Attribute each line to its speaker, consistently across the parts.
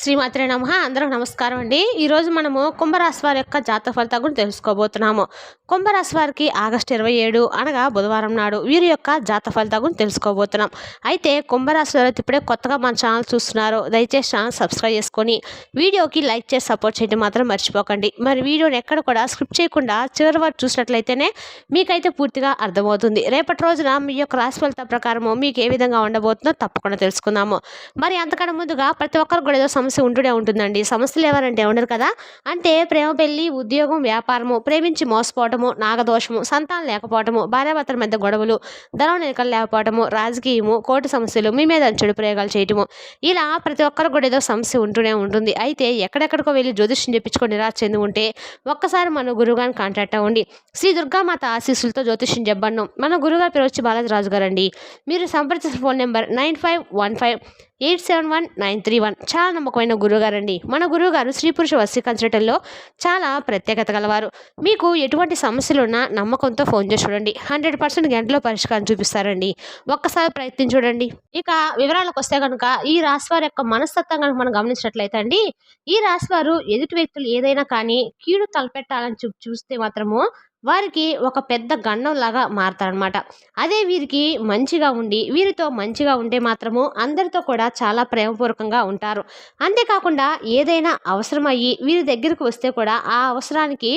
Speaker 1: శ్రీమాత్రే నమ. అందరం నమస్కారం అండి. ఈరోజు మనము కుంభరాశి వారి యొక్క జాతక ఫలితాల గురించి తెలుసుకోబోతున్నాము. కుంభరాశి వారికి ఆగస్టు ఇరవై ఏడు అనగా బుధవారం నాడు వీరి యొక్క జాతక ఫలితాల గురించి తెలుసుకోబోతున్నాం. అయితే కుంభరాశి వారు ఇప్పుడే కొత్తగా మన ఛానల్ చూస్తున్నారు. దయచేసి ఛానల్ సబ్స్క్రైబ్ చేసుకొని వీడియోకి లైక్ చేసి సపోర్ట్ చేయడం మాత్రం మర్చిపోకండి. మరి వీడియోని ఎక్కడ కూడా స్క్రిప్ట్ చేయకుండా చివరి వరకు చూసినట్లయితేనే మీకైతే పూర్తిగా అర్థమవుతుంది. రేపటి రోజున మీ యొక్క రాశి ఫలితాల ప్రకారము మీకు ఏ విధంగా ఉండబోతుందో తప్పకుండా తెలుసుకుందాము. మరి అంతకన్నా ముందుగా ప్రతి ఒక్కరు కూడా ఏదో సమస్య ఉంటూనే ఉంటుందండి. సమస్యలు ఎవరంటే ఉండరు కదా? అంటే ప్రేమ పెళ్ళి ఉద్యోగం వ్యాపారము ప్రేమించి మోసపోవటము నాగదోషము సంతానం లేకపోవటము భార్యాభర్తల మధ్య గొడవలు ధనం నిలకలు లేకపోవటము రాజకీయము కోర్టు సమస్యలు మీ మీద చెడు ప్రయోగాలు చేయటము. ఇలా ప్రతి ఒక్కరికి కూడా ఏదో సమస్య ఉంటూనే ఉంటుంది. అయితే ఎక్కడెక్కడికో వెళ్ళి జ్యోతిష్యం చెప్పించుకొని నిరాశ చెంది ఉంటే ఒక్కసారి మన గురువుగారిని కాంటాక్ట్ అవ్వండి. శ్రీ దుర్గామాత ఆశీస్సులతో జ్యోతిష్యం చెప్పండి మన గురుగారి పేరు వచ్చి బాలాజీ రాజు గారండి మీరు సంప్రదించిన phone number nine five one five eight seven one nine three one. చాలా నమ్మకమైన గురువుగారు అండి మన గురువుగారు స్త్రీ పురుష వస్తీ కన్సల్టెంట్లో చాలా ప్రత్యేకత గలవారు. మీకు ఎటువంటి సమస్యలు ఉన్నా నమ్మకంతో ఫోన్ చేసి చూడండి. హండ్రెడ్ పర్సెంట్ గంటలో పరిష్కారం చూపిస్తారండి. ఒక్కసారి ప్రయత్నం చూడండి. ఇక వివరాలకు వస్తే కనుక ఈ రాశివారి యొక్క మనస్తత్వం కనుక మనం గమనించినట్లయితే అండి ఈ రాశివారు ఎదుటి వ్యక్తులు ఏదైనా కానీ కీడు తలపెట్టాలని చూ చూస్తే మాత్రము వారికి ఒక పెద్ద గండం లాగా మారతారనమాట అదే వీరికి మంచిగా ఉండి వీరితో మంచిగా ఉంటే మాత్రము అందరితో కూడా చాలా ప్రేమపూర్వకంగా ఉంటారు. అంతేకాకుండా ఏదైనా అవసరమయ్యి వీరి దగ్గరకు వస్తే కూడా ఆ అవసరానికి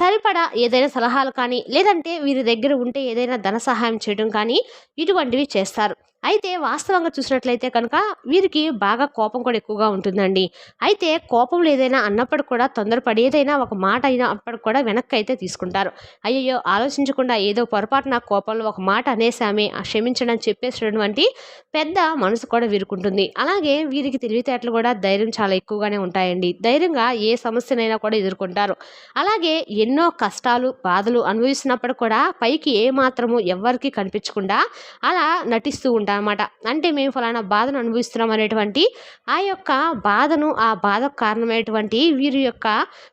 Speaker 1: సరిపడా ఏదైనా సలహాలు కానీ లేదంటే వీరి దగ్గర ఉంటే ఏదైనా ధన సహాయం చేయడం కానీ ఇటువంటివి చేస్తారు. అయితే వాస్తవంగా చూసినట్లయితే కనుక వీరికి బాగా కోపం కూడా ఎక్కువగా ఉంటుందండి. అయితే కోపంలో ఏదైనా అన్నప్పుడు కూడా తొందరపడి ఏదైనా ఒక మాట అయినప్పటికి కూడా వెనక్కి అయితే తీసుకుంటారు. అయ్యయ్యో! ఆలోచించకుండా ఏదో పొరపాటున కోపంలో ఒక మాట అనేసామే ఆ క్షమించడం చెప్పేసినటువంటి పెద్ద మనసు కూడా వీరుకుంటుంది. అలాగే వీరికి తెలివితేటలు కూడా ధైర్యం చాలా ఎక్కువగానే ఉంటాయండి. ధైర్యంగా ఏ సమస్యనైనా కూడా ఎదుర్కొంటారు. అలాగే ఎన్నో కష్టాలు బాధలు అనుభవిస్తున్నప్పుడు కూడా పైకి ఏ మాత్రము ఎవ్వరికి కనిపించకుండా అలా నటిస్తూ ఉంటారు. అనమాట. అంటే మేము ఫలానా బాధను అనుభవిస్తున్నాం అనేటువంటి ఆ యొక్క బాధను ఆ బాధకు కారణమైనటువంటి వీరి యొక్క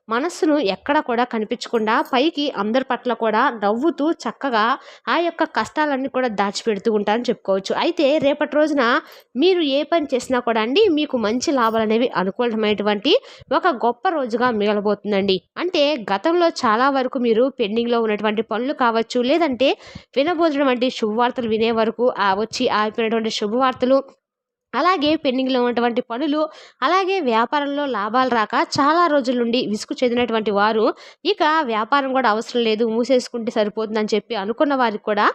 Speaker 1: మనస్సును ఎక్కడ కూడా కనిపించకుండా పైకి అందరి పట్ల కూడా నవ్వుతూ చక్కగా ఆ యొక్క కష్టాలన్నీ కూడా దాచిపెడుతూ ఉంటారని చెప్పుకోవచ్చు. అయితే రేపటి రోజున మీరు ఏ పని చేసినా కూడా అండి మీకు మంచి లాభాలు అనేవి అనుకూలమైనటువంటి ఒక గొప్ప రోజుగా మిగలబోతుందండి. అంటే గతంలో చాలా వరకు మీరు పెండింగ్లో ఉన్నటువంటి పనులు కావచ్చు లేదంటే వినబోతున్నటువంటి శుభవార్తలు వినే వరకు ఆ వచ్చి ఆగిపోయినటువంటి శుభవార్తలు అలాగే పెండింగ్లో ఉన్నటువంటి పనులు అలాగే వ్యాపారంలో లాభాలు రాక చాలా రోజుల నుండి విసుగు చెందినటువంటి వారు ఇక వ్యాపారం కూడా అవసరం లేదు మూసేసుకుంటే సరిపోతుందని చెప్పి అనుకున్న వారికి కూడా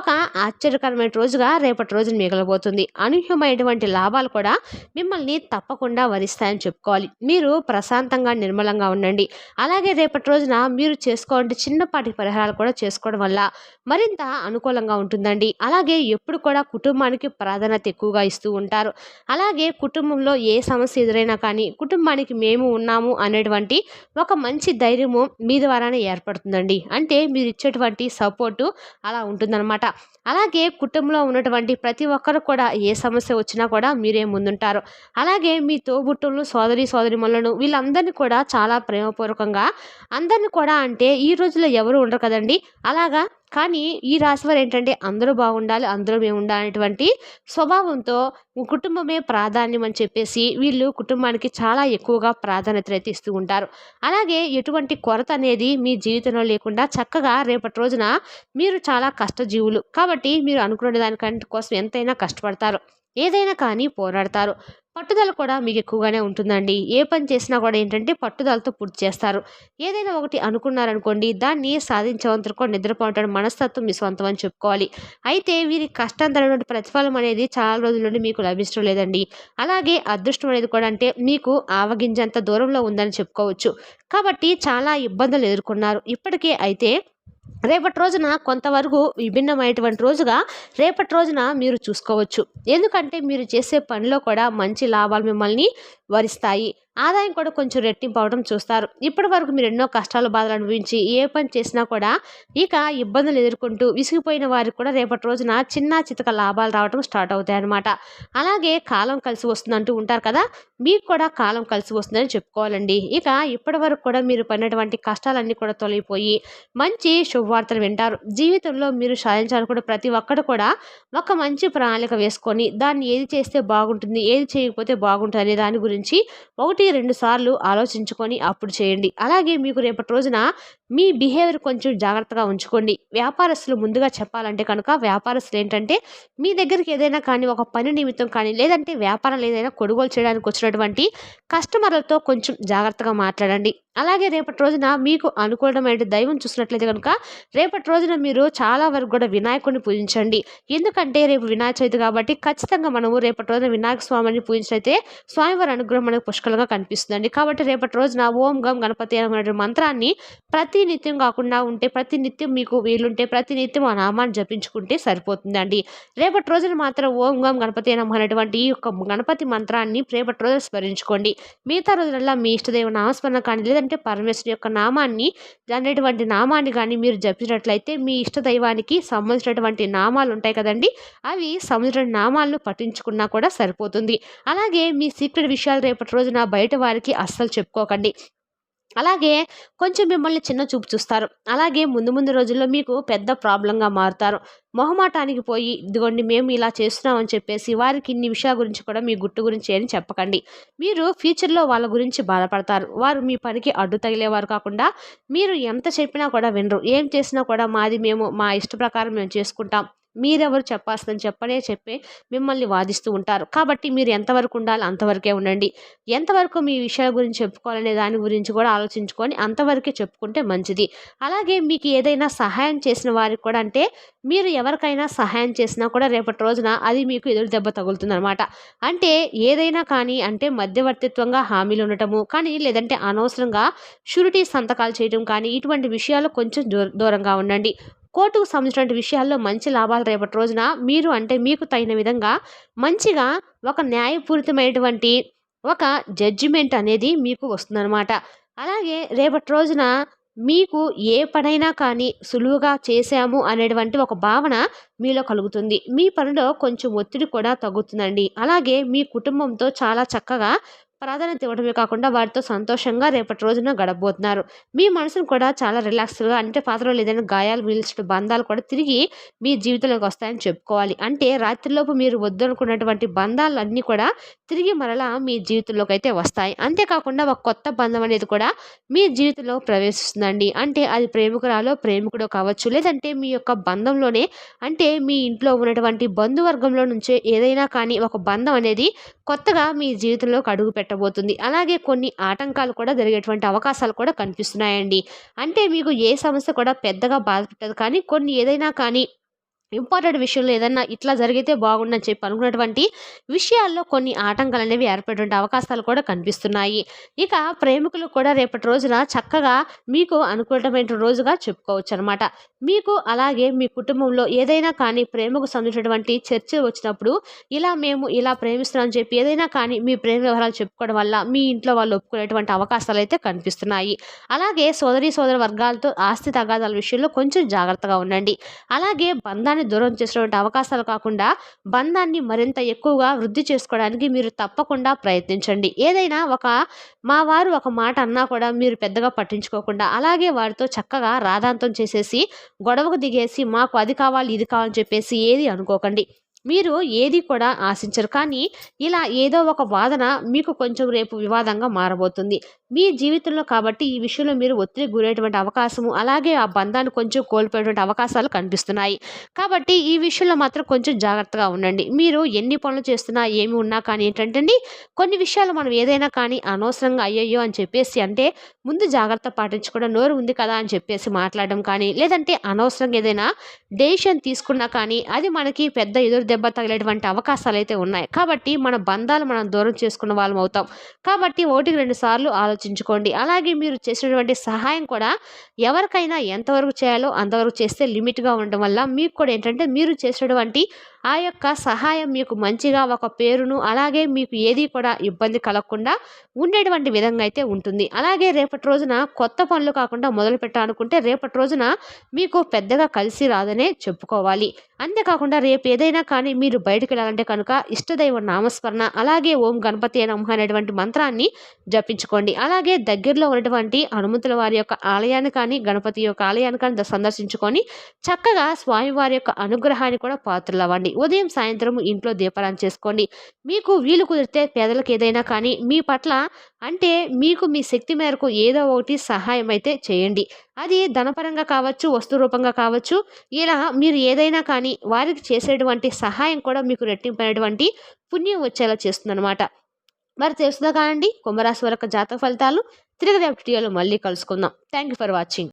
Speaker 1: ఒక ఆశ్చర్యకరమైన రోజుగా రేపటి రోజున మిగలబోతుంది. అనూహ్యమైనటువంటి లాభాలు కూడా మిమ్మల్ని తప్పకుండా వరిస్తాయని చెప్పుకోవాలి. మీరు ప్రశాంతంగా నిర్మలంగా ఉండండి. అలాగే రేపటి రోజున మీరు చేసుకోవాలంటే చిన్నపాటి పరిహారాలు కూడా చేసుకోవడం వల్ల మరింత అనుకూలంగా ఉంటుందండి. అలాగే ఎప్పుడు కూడా కుటుంబానికి ప్రాధాన్యత ఎక్కువగా ఇస్తూ ఉంటారు. అలాగే కుటుంబంలో ఏ సమస్య ఎదురైనా కానీ కుటుంబానికి మేము ఉన్నాము అనేటువంటి ఒక మంచి ధైర్యము మీ ద్వారానే ఏర్పడుతుందండి. అంటే మీరు ఇచ్చేటువంటి సపోర్టు అలా ఉంటుందన్నమాట. అలాగే కుటుంబంలో ఉన్నటువంటి ప్రతి ఒక్కరు కూడా ఏ సమస్య వచ్చినా కూడా మీరే ముందుంటారు. అలాగే మీ తోబుట్టులను సోదరి సోదరిమణులను వీళ్ళందరినీ కూడా చాలా ప్రేమపూర్వకంగా అందరిని కూడా అంటే ఈ రోజుల్లో ఎవరు ఉండరు కదండి. అలాగా కానీ ఈ రాశి వారు ఏంటంటే అందరూ బాగుండాలి అందరూ మేము ఉండాలనేటువంటి స్వభావంతో కుటుంబమే ప్రాధాన్యం అని చెప్పేసి వీళ్ళు కుటుంబానికి చాలా ఎక్కువగా ప్రాధాన్యత అయితే ఇస్తూ ఉంటారు. అలాగే ఎటువంటి కొరత అనేది మీ జీవితంలో లేకుండా చక్కగా రేపటి రోజున మీరు చాలా కష్టజీవులు కాబట్టి మీరు అనుకునే దానికంటే కోసం ఎంతైనా కష్టపడతారు. ఏదైనా కానీ పోరాడతారు. పట్టుదల కూడా మీకు ఎక్కువగానే ఉంటుందండి. ఏ పని చేసినా కూడా ఏంటంటే పట్టుదలతో పూర్తి చేస్తారు. ఏదైనా ఒకటి అనుకున్నారనుకోండి దాన్ని సాధించేంతకు కూడా నిద్రపోవటం మనస్తత్వం మీ సొంతం అని చెప్పుకోవాలి. అయితే వీరి కష్టాంతరమైన ప్రతిఫలం అనేది చాలా రోజుల నుండి మీకు లభించడం లేదండి. అలాగే అదృష్టం అనేది కూడా అంటే మీకు ఆవగింజంత దూరంలో ఉందని చెప్పుకోవచ్చు. కాబట్టి చాలా ఇబ్బందులు ఎదుర్కొన్నారు. ఇప్పటికే అయితే రేపటి రోజున కొంతవరకు విభిన్నమైనటువంటి రోజుగా రేపటి రోజున మీరు చూసుకోవచ్చు. ఎందుకంటే మీరు చేసే పనిలో కూడా మంచి లాభాలు మిమ్మల్ని వరిస్తాయి. ఆదాయం కూడా కొంచెం రెట్టింపు అవడం చూస్తారు. ఇప్పటి వరకు మీరు ఎన్నో కష్టాలు బాధలు అనుభవించి ఏ పని చేసినా కూడా ఇక ఇబ్బందులు ఎదుర్కొంటూ విసిగిపోయిన వారికి కూడా రేపటి రోజున చిన్న చితక లాభాలు రావడం స్టార్ట్ అవుతాయి అన్నమాట అలాగే కాలం కలిసి వస్తుందంటూ ఉంటారు కదా మీకు కూడా కాలం కలిసి వస్తుందని చెప్పుకోవాలండి. ఇక ఇప్పటి వరకు కూడా మీరు పడినటువంటి కష్టాలన్నీ కూడా తొలగిపోయి మంచి శుభవార్తలు వింటారు. జీవితంలో మీరు సాధించాలనుకుంటే ప్రతి ఒక్కరు కూడా ఒక మంచి ప్రణాళిక వేసుకొని దాన్ని ఏది చేస్తే బాగుంటుంది ఏది చేయకపోతే బాగుంటుంది అనే దాని గురించి గురించి ఒకటి రెండు సార్లు ఆలోచించుకొని అప్పుడు చేయండి. అలాగే మీకు రేపటి రోజున మీ బిహేవియర్ కొంచెం జాగ్రత్తగా ఉంచుకోండి. వ్యాపారస్తులు ముందుగా చెప్పాలంటే కనుక వ్యాపారస్తులు ఏంటంటే మీ దగ్గరికి ఏదైనా కానీ ఒక పని నిమిత్తం కానీ లేదంటే వ్యాపారాలు ఏదైనా కొనుగోలు చేయడానికి వచ్చినటువంటి కస్టమర్లతో కొంచెం జాగ్రత్తగా మాట్లాడండి. అలాగే రేపటి రోజున మీకు అనుకూలమైన దైవం చూసినట్లయితే కనుక రేపటి రోజున మీరు చాలా వరకు కూడా వినాయకుడిని పూజించండి. ఎందుకంటే రేపు వినాయక చవితి కాబట్టి ఖచ్చితంగా మనము రేపటి రోజున వినాయక స్వామిని పూజించినైతే స్వామివారి అనుగ్రహం మనకు పుష్కలంగా కనిపిస్తుందండి. కాబట్టి రేపటి రోజున ఓం గం గణపతి అనే మంత్రాన్ని ప్రతి నిత్యం కాకుండా ఉంటే ప్రతి నిత్యం మీకు వీలుంటే ప్రతి నిత్యం ఆ నామాన్ని జపించుకుంటే సరిపోతుందండి. రేపటి రోజున మాత్రం ఓం గం గణపతి నమ అనేటువంటి ఈ యొక్క గణపతి మంత్రాన్ని రేపటి రోజున స్మరించుకోండి. మిగతా రోజులలో మీ ఇష్టదేవ నామస్మరణ కానీ లేదంటే పరమేశ్వరి యొక్క నామాన్ని అనేటువంటి నామాన్ని కానీ మీరు జపించినట్లయితే మీ ఇష్ట దైవానికి సంబంధించినటువంటి నామాలు ఉంటాయి కదండి అవి సంబంధించిన నామాలను పఠించుకున్నా కూడా సరిపోతుంది. అలాగే మీ సీక్రెట్ విషయాలు రేపటి రోజున బయట వారికి అస్సలు చెప్పుకోకండి. అలాగే కొంచెం మిమ్మల్ని చిన్న చూపు చూస్తారు. అలాగే ముందు ముందు రోజుల్లో మీకు పెద్ద ప్రాబ్లంగా మారుతారు. మొహమాటానికి పోయి ఇదిగోండి మేము ఇలా చేస్తున్నామని చెప్పేసి వారికి ఇన్ని విషయాల గురించి కూడా మీ గుట్టు గురించి అని చెప్పకండి. మీరు ఫ్యూచర్లో వాళ్ళ గురించి బాధపడతారు. వారు మీ పనికి అడ్డు తగిలేవారు కాకుండా మీరు ఎంత చెప్పినా కూడా వినరు. ఏం చేసినా కూడా మాది మేము మా ఇష్ట ప్రకారం మేము చేసుకుంటాం. మీరెవరు చెప్పాల్సిందని చెప్పనే చెప్పే మిమ్మల్ని వాదిస్తూ ఉంటారు. కాబట్టి మీరు ఎంతవరకు ఉండాలి అంతవరకే ఉండండి. ఎంతవరకు మీ విషయాల గురించి చెప్పుకోవాలనే దాని గురించి కూడా ఆలోచించుకొని అంతవరకే చెప్పుకుంటే మంచిది. అలాగే మీకు ఏదైనా సహాయం చేసిన వారికి కూడా అంటే మీరు ఎవరికైనా సహాయం చేసినా కూడా రేపటి రోజున అది మీకు ఎదురు దెబ్బ తగులుతుంది అనమాట అంటే ఏదైనా కానీ అంటే మధ్యవర్తిత్వంగా హామీలు ఉండటము కానీ లేదంటే అనవసరంగా షూరిటీ సంతకాలు చేయడం కానీ ఇటువంటి విషయాలు కొంచెం దూరంగా ఉండండి. కోర్టుకు సంబంధించినటువంటి విషయాల్లో మంచి లాభాలు రేపటి రోజున మీరు అంటే మీకు తగిన విధంగా మంచిగా ఒక న్యాయపూరితమైనటువంటి ఒక జడ్జిమెంట్ అనేది మీకు వస్తుందన్నమాట. అలాగే రేపటి రోజున మీకు ఏ పనైనా కానీ సులువుగా చేశాము అనేటువంటి ఒక భావన మీలో కలుగుతుంది. మీ పనిలో కొంచెం ఒత్తిడి కూడా తగ్గుతుందండి. అలాగే మీ కుటుంబంతో చాలా చక్కగా ప్రాధాన్యత ఇవ్వడమే కాకుండా వారితో సంతోషంగా రేపటి రోజున గడపబోతున్నారు మీ మనసును కూడా చాలా రిలాక్స్గా అంటే పాత్రలో ఏదైనా గాయాలు మిగిల్చిన బంధాలు కూడా తిరిగి మీ జీవితంలోకి వస్తాయని చెప్పుకోవాలి. అంటే రాత్రిలోపు మీరు వద్దనుకున్నటువంటి బంధాలన్నీ కూడా తిరిగి మరలా మీ జీవితంలోకి అయితే వస్తాయి. అంతేకాకుండా ఒక కొత్త బంధం అనేది కూడా మీ జీవితంలో ప్రవేశిస్తుందండి. అంటే అది ప్రేమికురాలో ప్రేమికుడు కావచ్చు లేదంటే మీ యొక్క బంధంలోనే అంటే మీ ఇంట్లో ఉన్నటువంటి బంధువర్గంలో నుంచే ఏదైనా కానీ ఒక బంధం అనేది కొత్తగా మీ జీవితంలోకి అడుగు పెట్టబోతుంది. అలాగే కొన్ని ఆటంకాలు కూడా జరిగేటువంటి అవకాశాలు కూడా కనిపిస్తున్నాయండి. అంటే మీకు ఏ సమస్య కూడా పెద్దగా బాధపెట్టదు కానీ కొన్ని ఏదైనా కానీ ఇంపార్టెంట్ విషయంలో ఏదన్నా ఇట్లా జరిగితే బాగుండని చెప్పి అనుకున్నటువంటి విషయాల్లో కొన్ని ఆటంకాలు అనేవి ఏర్పడేటువంటి అవకాశాలు కూడా కనిపిస్తున్నాయి. ఇక ప్రేమికులు కూడా రేపటి రోజున చక్కగా మీకు అనుకూలమైన రోజుగా చెప్పుకోవచ్చు అనమాట మీకు అలాగే మీ కుటుంబంలో ఏదైనా కానీ ప్రేమకు సంబంధించినటువంటి చర్చ వచ్చినప్పుడు ఇలా మేము ఇలా ప్రేమిస్తున్నామని చెప్పి ఏదైనా కానీ మీ ప్రేమ వ్యవహారాలు చెప్పుకోవడం వల్ల మీ ఇంట్లో వాళ్ళు ఒప్పుకునేటువంటి అవకాశాలు అయితే కనిపిస్తున్నాయి. అలాగే సోదరి సోదర వర్గాలతో ఆస్తి తగాదాల విషయంలో కొంచెం జాగ్రత్తగా ఉండండి. అలాగే బంధాన్ని బంధాన్ని దూరం చేసేటువంటి అవకాశాలు కాకుండా బంధాన్ని మరింత ఎక్కువగా వృద్ధి చేసుకోవడానికి మీరు తప్పకుండా ప్రయత్నించండి. ఏదైనా ఒక మా వారు ఒక మాట అన్నా కూడా మీరు పెద్దగా పట్టించుకోకుండా అలాగే వారితో చక్కగా రాధాంతం చేసేసి గొడవకు దిగేసి మాకు అది కావాలి ఇది కావాలని చెప్పేసి ఏది అనుకోకండి. మీరు ఏది కూడా ఆశించరు. కానీ ఇలా ఏదో ఒక వాదన మీకు కొంచెం రేపు వివాదంగా మారబోతుంది. మీ జీవితంలో కాబట్టి ఈ విషయంలో మీరు ఒత్తిడి గురేటువంటి అవకాశము అలాగే ఆ బంధాన్ని కొంచెం కోల్పోయేటువంటి అవకాశాలు కనిపిస్తున్నాయి. కాబట్టి ఈ విషయంలో మాత్రం కొంచెం జాగ్రత్తగా ఉండండి. మీరు ఎన్ని పనులు చేస్తున్నా ఏమి ఉన్నా కానీ ఏంటంటే కొన్ని విషయాలు మనం ఏదైనా కానీ అనవసరంగా అయ్యయ్యో అని చెప్పేసి అంటే ముందు జాగ్రత్త పాటించుకోవడం నోరు ఉంది కదా అని చెప్పేసి మాట్లాడడం కానీ లేదంటే అనవసరంగా ఏదైనా డెసిషన్ తీసుకున్నా కానీ అది మనకి పెద్ద ఎదురు దెబ్బ తగిలేటువంటి అవకాశాలు అయితే ఉన్నాయి. కాబట్టి మన బంధాలు మనం దూరం చేసుకున్న వాళ్ళం అవుతాం. కాబట్టి ఒకటికి రెండు సార్లు ఆలోచించుకోండి. అలాగే మీరు చేసినటువంటి సహాయం కూడా ఎవరికైనా ఎంతవరకు చేయాలో అంతవరకు చేస్తే లిమిట్గా ఉండడం వల్ల మీకు కూడా ఏంటంటే మీరు చేసినటువంటి ఆ యొక్క సహాయం మీకు మంచిగా ఒక పేరును అలాగే మీకు ఏది కూడా ఇబ్బంది కలగకుండా ఉండేటువంటి విధంగా అయితే ఉంటుంది. అలాగే రేపటి రోజున కొత్త పనులు కాకుండా మొదలు పెట్టాలనుకుంటే రేపటి రోజున మీకు పెద్దగా కలిసి రాదనే చెప్పుకోవాలి. అంతేకాకుండా రేపు ఏదైనా కానీ మీరు బయటకు వెళ్ళాలంటే కనుక ఇష్టదైవ నామస్మరణ అలాగే ఓం గణపతి నమ అనేటువంటి మంత్రాన్ని జపించుకోండి. అలాగే దగ్గరలో ఉన్నటువంటి హనుమంతుల వారి యొక్క ఆలయాన్ని కానీ గణపతి యొక్క ఆలయాన్ని కానీ సందర్శించుకొని చక్కగా స్వామివారి యొక్క అనుగ్రహాన్ని కూడా పాత్రలవ్వండి. ఉదయం సాయంత్రం ఇంట్లో దీపాలను చేసుకోండి. మీకు వీలు కుదిరితే పేదలకు ఏదైనా కానీ మీ పట్ల అంటే మీకు మీ శక్తి మేరకు ఏదో ఒకటి సహాయం అయితే చేయండి. అది ధనపరంగా కావచ్చు వస్తు రూపంగా కావచ్చు ఇలా మీరు ఏదైనా కానీ వారికి చేసేటువంటి సహాయం కూడా మీకు రెట్టింపైనటువంటి పుణ్యం వచ్చేలా చేస్తుందన్నమాట. మరి తెలుస్తుందా కానండి? కుంభరాశి వరకు జాతక ఫలితాలు. తిరిగి రేపు వీడియోలో మళ్ళీ కలుసుకుందాం. Thank you for watching